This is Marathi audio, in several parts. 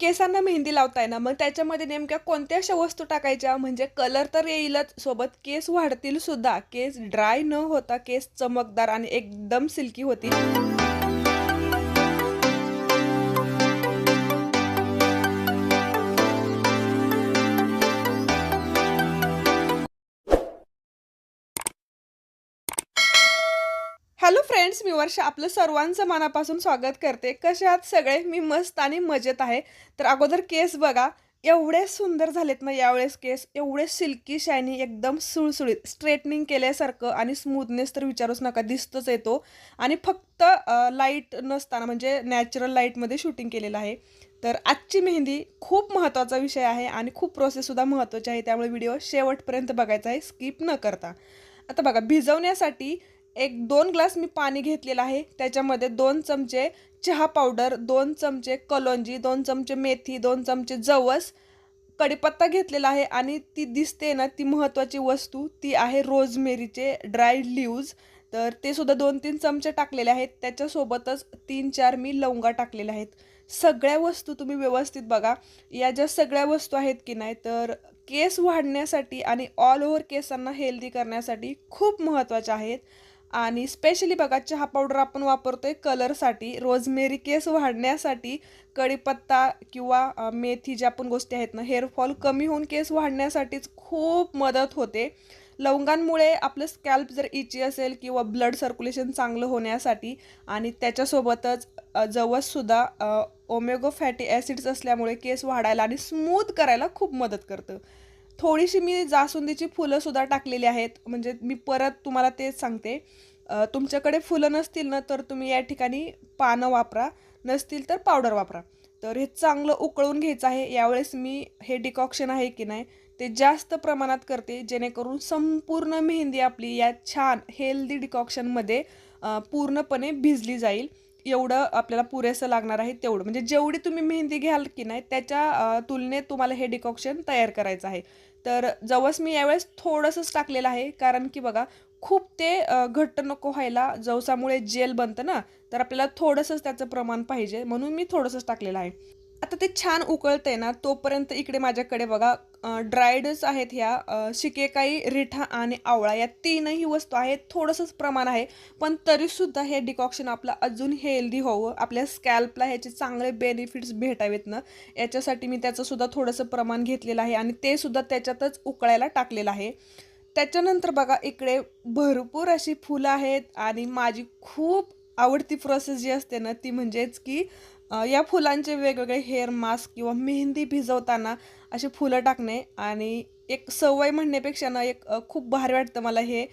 केसांना मेहंदी लावताय ना मग त्याच्यामध्ये नेमक्या कोणत्या अशा वस्तू टाकायच्या? म्हणजे कलर तर येईलच सोबत केस वाढतील सुद्धा. केस ड्राय न होता केस चमकदार आणि एकदम सिल्की होतील. हॅलो फ्रेंड्स मी वर्षा. आपलं सर्वांचं मनापासून स्वागत करते. कसे आहात सगळे? मी मस्त आणि मजेत आहे. तर अगोदर केस बघा. एवढे सुंदर झालेत ना यावेळेस केस. एवढे सिल्की शायनी एकदम सुळसुळीत स्ट्रेटनिंग केल्यासारखं आणि स्मूथनेस तर विचारूच नका दिसतच येतो आणि फक्त लाइट नसताना म्हणजे नॅचरल लाईटमध्ये शूटिंग केलेलं आहे. तर आजची मेहंदी खूप महत्त्वाचा विषय आहे आणि खूप प्रोसेससुद्धा महत्त्वाची आहे. त्यामुळे व्हिडिओ शेवटपर्यंत बघायचा आहे. स्किप न करता. आता बघा भिजवण्यासाठी एक दोन ग्लास मी पाणी घेतलेलं आहे. त्याच्यामध्ये दोन चमचे चहा पावडर दोन चमचे कलोंजी दोन चमचे मेथी दोन चमचे जवस कढीपत्ता घेतलेला आहे आणि ती दिसते ना ती महत्त्वाची वस्तू ती आहे रोजमेरीचे ड्राय लिव्ज. तर ते सुद्धा दोन तीन चमचे टाकलेले आहेत. त्याच्यासोबतच तीन चार मी लवंगा टाकलेल्या आहेत. सगळ्या वस्तू तुम्ही व्यवस्थित बघा. या ज्या सगळ्या वस्तू आहेत की नाही तर केस वाढण्यासाठी आणि ऑल ओव्हर केसांना हेल्दी करण्यासाठी खूप महत्त्वाच्या आहेत. आणि स्पेशली बघा चहा पावडर आपण वापरतोय कलरसाठी रोजमेरी केस वाढण्यासाठी कढीपत्ता किंवा मेथी ज्या पण गोष्टी आहेत ना हेअरफॉल कमी होऊन केस वाढण्यासाठीच खूप मदत होते. लवंगांमुळे आपलं स्कॅल्प जर इची असेल किंवा ब्लड सर्क्युलेशन चांगलं होण्यासाठी आणि त्याच्यासोबतच जवससुद्धा ओमेगो फॅटी ॲसिड्स असल्यामुळे केस वाढायला आणि स्मूथ करायला खूप मदत करतं. थोडीशी मी जास्वंदीची फुलंसुद्धा टाकलेली आहेत. म्हणजे मी परत तुम्हाला तेच सांगते. तुमच्याकडे फुलं नसतील ना तर तुम्ही या ठिकाणी पानं वापरा. नसतील तर पावडर वापरा. तर हे चांगलं उकळून घ्यायचं आहे. यावेळेस मी हे डिकॉक्शन आहे की नाही ते जास्त प्रमाणात करते. जेणेकरून संपूर्ण मेहंदी आपली या छान हेल्दी डिकॉक्शनमध्ये पूर्णपणे भिजली जाईल. एवढं आपल्याला पुरेसं लागणार आहे तेवढं. म्हणजे जेवढी तुम्ही मेहंदी घ्याल की नाही त्याच्या तुलनेत तुम्हाला हे डिकॉक्शन तयार करायचं आहे. तर जवस मी यावेळेस थोडंसंच टाकलेलं आहे. कारण की बघा खूप ते घट्ट नको व्हायला. जवसामुळे जेल बनतं ना तर आपल्याला थोडंसंच त्याचं प्रमाण पाहिजे. म्हणून मी थोडंसंच टाकलेलं आहे. आता ते छान उकळतंय ना तोपर्यंत इकडे माझ्याकडे बघा ड्रायडच आहेत ह्या शिकेकाई रिठा आणि आवळा या तीनही वस्तू आहेत. थोडंसंच प्रमाण आहे पण तरीसुद्धा हे डिकॉक्शन आपलं अजून हेल्दी व्हावं आपल्या स्कॅल्पला ह्याचे चांगले बेनिफिट्स भेटावेत ना. याच्यासाठी मी त्याचंसुद्धा थोडंसं प्रमाण घेतलेलं आहे आणि ते सुद्धा त्याच्यातच उकळायला टाकलेलं आहे. त्याच्यानंतर बघा इकडे भरपूर अशी फुलं आहेत आणि माझी खूप आवडती प्रोसेस जी असते ना ती म्हणजेच की या फुलांचे वेगवेगळे हेअर मास्क किंवा मेहंदी भिजवताना असे फुलं टाकणे आणि एक सवय म्हणण्यापेक्षा ना एक खूप भारी वाटतं मला हे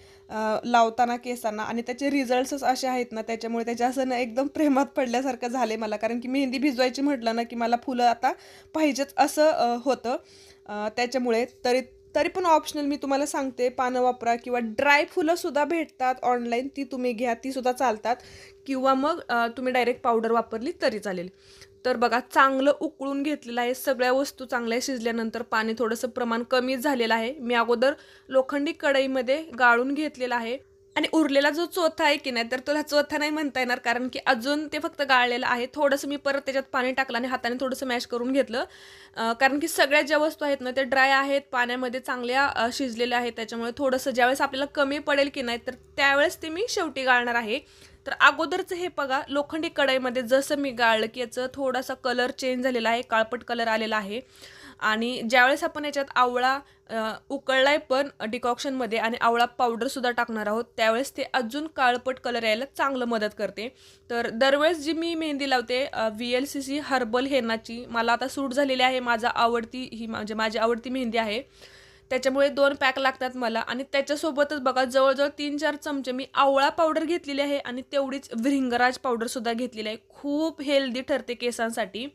लावताना केसांना. आणि त्याचे रिझल्ट्सच असे आहेत ना त्याच्यामुळे त्याच्या असं ना एकदम प्रेमात पडल्यासारखं झाले मला. कारण की मेहंदी भिजवायची म्हटलं ना की मला फुलं आता पाहिजेच असं होतं. त्याच्यामुळे तरी तरी पण ऑप्शनल मी तुम्हाला सांगते पानं वापरा किंवा ड्राय फुलंसुद्धा भेटतात ऑनलाईन ती तुम्ही घ्या तीसुद्धा चालतात. किंवा मग तुम्ही डायरेक्ट पावडर वापरली तरी चालेल. तर बघा चांगलं उकळून घेतलेलं आहे सगळ्या वस्तू चांगल्या शिजल्यानंतर पाणी थोडंसं प्रमाण कमी झालेलं आहे. मी अगोदर लोखंडी कढईमध्ये गाळून घेतलेलं आहे. आणि उरलेला जो चोथा आहे की नाही तर तुला चोथा नाही म्हणता येणार कारण की अजून ते फक्त गाळलेलं आहे. थोडंसं मी परत त्याच्यात पाणी टाकलं आणि हाताने थोडंसं मॅश करून घेतलं. कारण की सगळ्या ज्या वस्तू आहेत ना त्या ड्राय आहेत पाण्यामध्ये चांगल्या शिजलेल्या आहेत त्याच्यामुळे थोडंसं ज्यावेळेस आपल्याला कमी पडेल की नाही तर त्यावेळेस ते मी शेवटी गाळणार आहे. तर अगोदरचं हे बघा लोखंडी कढईमध्ये जसं मी गाळलं की याचं थोडासा कलर चेंज झालेला आहे काळपट कलर आलेला आहे. आणि ज्यावेळेस आपण याच्यात आवळा उकळलाय पण डिकॉक्शनमध्ये आणि आवळा पावडरसुद्धा टाकणार आहोत त्यावेळेस ते अजून काळपट कलर यायला चांगलं मदत करते. तर दरवेळेस जी मी मेहंदी लावते V L C C herbal हेनाची मला आता सूट झालेली आहे माझा आवडती ही म्हणजे माझी आवडती मेहंदी आहे. त्याच्यामुळे दोन पॅक लागतात मला. आणि त्याच्यासोबतच बघा जवळजवळ तीन चार चमचे मी आवळा पावडर घेतलेली आहे आणि तेवढीच भृंगराज पावडरसुद्धा घेतलेली आहे. खूप हेल्दी ठरते केसांसाठी.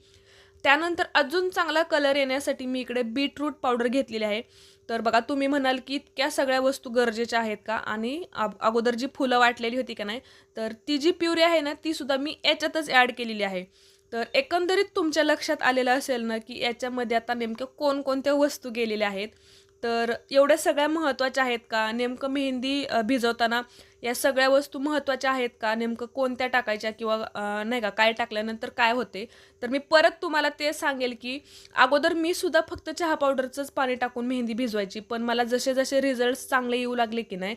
त्यानंतर अजून चांगला कलर येण्यासाठी मी इकडे बीटरूट पावडर घेतलेली आहे. तर बघा तुम्ही म्हणाल की इतक्या सगळ्या वस्तू गरजेच्या आहेत का? आणि अगोदर जी फुलं वाटलेली होती का नाही तर ती जी प्युरी आहे ना ती सुद्धा मी याच्यातच ॲड केलेली आहे. तर एकंदरीत तुमच्या लक्षात आलेलं असेल ना की याच्यामध्ये आता नेमक्या कोणकोणत्या वस्तू गेलेल्या आहेत? तर एवढ्या सगळ्या महत्त्वाच्या आहेत का? नेमकं मेहंदी भिजवताना या सगळ्या वस्तू महत्त्वाच्या आहेत का? नेमकं कोणत्या टाकायच्या किंवा नाही का काय टाकल्यानंतर काय होते? तर मी परत तुम्हाला ते सांगेल की अगोदर मी सुद्धा फक्त चहा पावडरचंच पाणी टाकून मेहंदी भिजवायची पण मला जसे जसे रिझल्ट चांगले येऊ लागले की नाही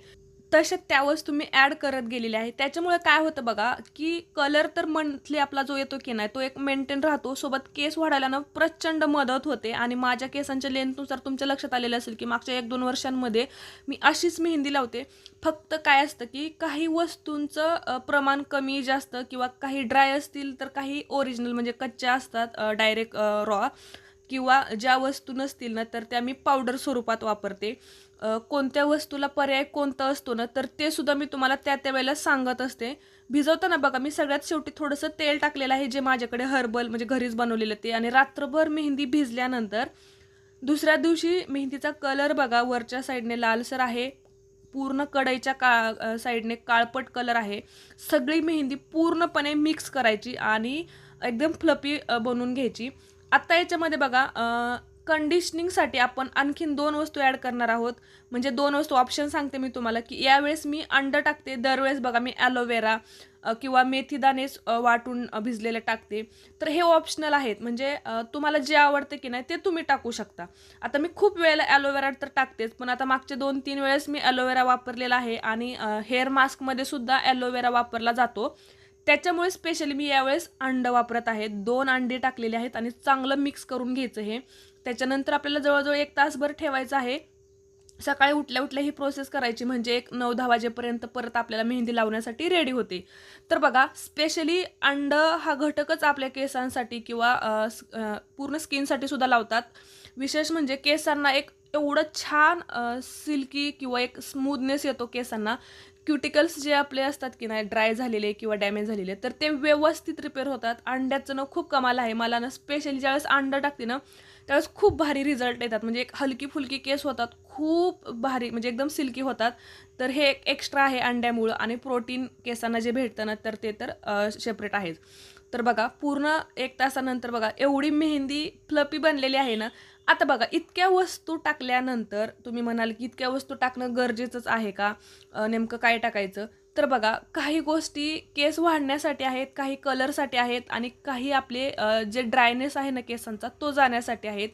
तसे त्या वस्तू मी ॲड करत गेलेल्या आहे. त्याच्यामुळे काय होतं बघा की कलर तर मंथली आपला जो येतो की नाही तो एक मेंटेन राहतो. सोबत केस वाढायला ना प्रचंड मदत होते. आणि माझ्या केसांच्या लेंथनुसार तुमच्या लक्षात आलेलं असेल की मागच्या एक दोन वर्षांमध्ये मी अशीच मेहंदी लावते. फक्त काय असतं की काही वस्तूंचं प्रमाण कमी जास्त किंवा काही ड्राय असतील तर काही ओरिजिनल म्हणजे कच्च्या असतात डायरेक्ट रॉ किंवा ज्या वस्तू नसतील ना तर त्या मी पावडर स्वरूपात वापरते. कोणत्या वस्तूला पर्याय कोणता असतो ना तर ते सुद्धा मी तुम्हाला त्या त्या वेळेला सांगत असते. भिजवताना बघा मी सगळ्यात शेवटी थोडंसं तेल टाकलेलं आहे जे माझ्याकडे हर्बल म्हणजे घरीच बनवलेलं ते. आणि रात्रभर मेहंदी भिजल्यानंतर दुसऱ्या दिवशी मेहंदीचा कलर बघा वरच्या साईडने लालसर आहे पूर्ण कढईच्या का साईडने काळपट कलर आहे. सगळी मेहंदी पूर्णपणे मिक्स करायची आणि एकदम फ्लपी बनवून घ्यायची. आत्ता याच्यामध्ये बघा कंडिशनिंगसाठी आपण आणखीन दोन वस्तू ॲड करणार आहोत. म्हणजे दोन वस्तू ऑप्शन सांगते मी तुम्हाला की यावेळेस मी अंड टाकते दरवेळेस बघा मी ॲलोवेरा किंवा मेथीदाणे वाटून भिजलेले टाकते. तर हे ऑप्शनल आहेत. म्हणजे तुम्हाला जे आवडते की नाही ते तुम्ही टाकू शकता. आता मी खूप वेळेला ॲलोवेरा तर टाकतेच पण आता मागचे दोन तीन वेळेस मी ॲलोवेरा वापरलेला आहे आणि हेअर मास्कमध्ये सुद्धा ॲलोवेरा वापरला जातो. त्याच्यामुळे स्पेशली मी यावेळेस अंड वापरत आहे. दोन अंडी टाकलेले आहेत आणि चांगलं मिक्स करून घ्यायचं हे. त्याच्यानंतर आपल्याला जवळजवळ एक तासभर ठेवायचं आहे. सकाळी उठल्या उठल्या ही प्रोसेस करायची. म्हणजे एक नऊ दहा वाजेपर्यंत परत आपल्याला मेहंदी लावण्यासाठी रेडी होते. तर बघा स्पेशली अंड हा घटकच आपल्या केसांसाठी किंवा पूर्ण स्किनसाठी सुद्धा लावतात. विशेष म्हणजे केसांना एक एवढं छान सिल्की किंवा एक स्मूदनेस येतो केसांना क्युटिकल्स जे आपले असतात की नाही ड्राय झालेले किंवा डॅमेज झालेले तर ते व्यवस्थित रिपेअर होतात. अंड्याचं ना खूप कमाल आहे. मला ना स्पेशली ज्यावेळेस अंडं टाकते ना त्यावेळेस खूप भारी रिझल्ट येतात. म्हणजे एक हलकी फुलकी केस होतात खूप भारी म्हणजे एकदम सिल्की होतात. तर हे एक एक्स्ट्रा आहे अंड्यामुळं आणि प्रोटीन केसांना जे भेटतं ना तर ते तर सेपरेट आहेच. तर बघा पूर्ण एक तासानंतर बघा एवढी मेहंदी फ्लपी बनलेली आहे ना आता बघा इतक्या वस्तू टाकल्यानंतर तुम्ही म्हणाल की इतक्या वस्तू टाकणं गरजेचंच आहे का? नेमकं काय टाकायचं? तर बघा काही गोष्टी केस वाढण्यासाठी आहेत काही कलरसाठी आहेत आणि काही आपले जे ड्रायनेस आहे ना केसांचा तो जाण्यासाठी आहेत.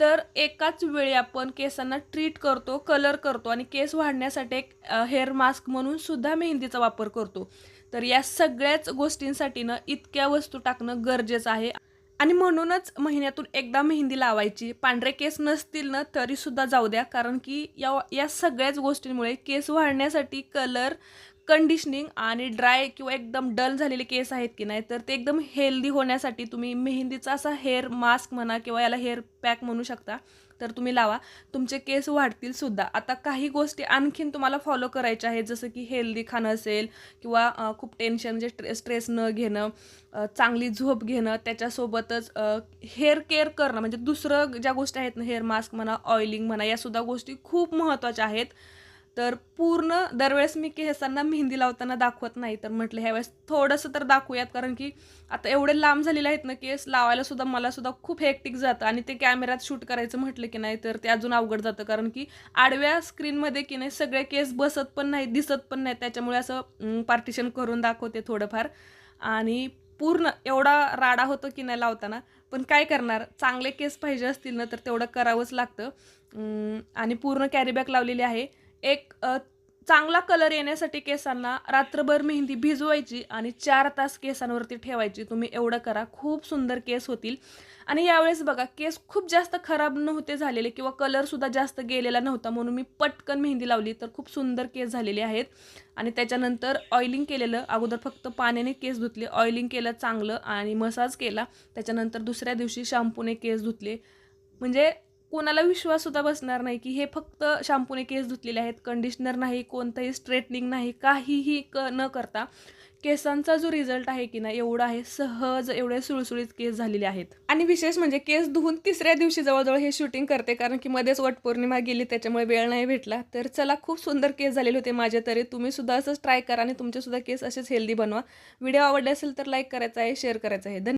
तर एकाच वेळी आपण केसांना ट्रीट करतो कलर करतो आणि केस वाढण्यासाठी एक हेअर मास्क म्हणून सुद्धा मेहंदीचा वापर करतो. तर या सगळ्याच गोष्टींसाठी ना इतक्या वस्तू टाकणं गरजेचं आहे. आणि म्हणूनच महिन्यातून एकदा मेहंदी लावायची. पांढरे केस नसतील ना तरीसुद्धा जाऊ द्या. कारण की या या सगळ्याच गोष्टींमुळे केस वाढण्यासाठी कलर कंडिशनिंग आणि ड्राय किंवा एकदम डल झालेले केस आहेत की नाही तर ते एकदम हेल्दी होण्यासाठी तुम्ही मेहंदीचा असा हेअर मास्क म्हणा किंवा याला हेअर पॅक म्हणू शकता. तर तुम्ही लावा. तुमचे केस वाढतील सुद्धा. आता काही गोष्टी आणखीन तुम्हाला फॉलो करायच्या आहेत. जसं की हेल्दी खाणं असेल किंवा खूप टेन्शन म्हणजे स्ट्रे स्ट्रेस न घेणं चांगली झोप घेणं त्याच्यासोबतच हेअर केअर करणं. म्हणजे दुसरं ज्या गोष्टी आहेत ना हेअर मास्क म्हणा ऑइलिंग म्हणा यासुद्धा गोष्टी खूप महत्त्वाच्या आहेत. तर पूर्ण दरवेळेस मी केसांना मेहंदी लावताना दाखवत नाही. तर म्हटलं ह्यावेळेस थोडंसं तर दाखवूयात कारण की आता एवढे लांब झालेले आहेत ना केस लावायला सुद्धा मला सुद्धा खूप हेक्टिक जातं. आणि ते कॅमेऱ्यात शूट करायचं म्हटलं की नाही तर ते अजून अवघड जातं. कारण की आडव्या स्क्रीनमध्ये की नाही सगळे केस बसत पण नाही दिसत पण नाही त्याच्यामुळे असं पार्टिशन करून दाखवते थोडंफार. आणि पूर्ण एवढा राडा होतो की नाही लावताना पण काय करणार? चांगले केस पाहिजे असतील ना तर तेवढं करावंच लागतं. आणि पूर्ण कॅरीबॅग लावलेली आहे. एक चांगला कलर येण्यासाठी केसांना रात्रभर मेहंदी भिजवायची आणि चार तास केसांवरती ठेवायची. तुम्ही एवढं करा. खूप सुंदर केस होतील. आणि यावेळेस बघा केस खूप जास्त खराब नव्हते झालेले किंवा कलरसुद्धा जास्त गेलेला नव्हता म्हणून मी पटकन मेहंदी लावली. तर खूप सुंदर केस झालेले आहेत. आणि त्याच्यानंतर ऑइलिंग केलेलं. अगोदर फक्त पाण्याने केस धुतले. ऑइलिंग केलं चांगलं आणि मसाज केला. त्याच्यानंतर दुसऱ्या दिवशी शॅम्पूने केस धुतले. म्हणजे कोणाला विश्वास सुद्धा बसणार नाही की हे फक्त शॅम्पूने केस धुतलेले आहेत कंडिशनर नाही कोणतंही स्ट्रेटनिंग नाही काहीही क न करता केसांचा जो रिझल्ट आहे की ना एवढा आहे सहज एवढे सुळसुळीत केस झालेले आहेत. आणि विशेष म्हणजे केस धुवून तिसऱ्या दिवशी जवळजवळ हे शूटिंग करते कारण की मध्येच वटपौर्णिमा गेली त्याच्यामुळे वेळ नाही भेटला. तर चला खूप सुंदर केस झालेले होते माझे तरी. तुम्ही सुद्धा असंच ट्राय करा आणि तुमचे सुद्धा केस असेच हेल्दी बनवा. व्हिडिओ आवडले असेल तर लाईक करायचा आहे शेअर करायचा आहे. धन्यवाद